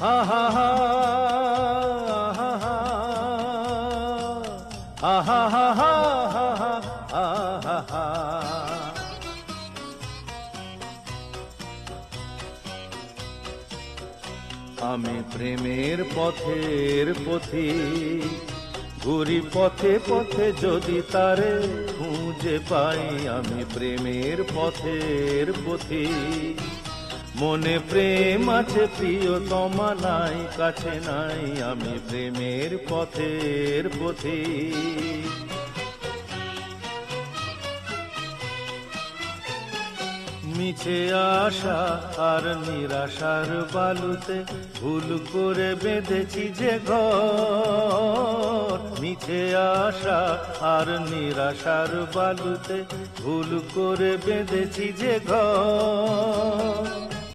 আমি প্রেমের পথের পথি, ঘুরি পথে পথে যদি তারে খুঁজে পাই, আমি প্রেমের পথের পথি। মনে প্রেম আছে প্রিয়তমা নাই, কাছে নাই, আমি প্রেমের পথের পথি। মিছে আশা আর নিরাশার বালুতে ভুল করে বেঁধেছি যে ঘর। মিছে আশা আর নিরাশার বালুতে ভুল করে বেঁধেছি যে ঘর।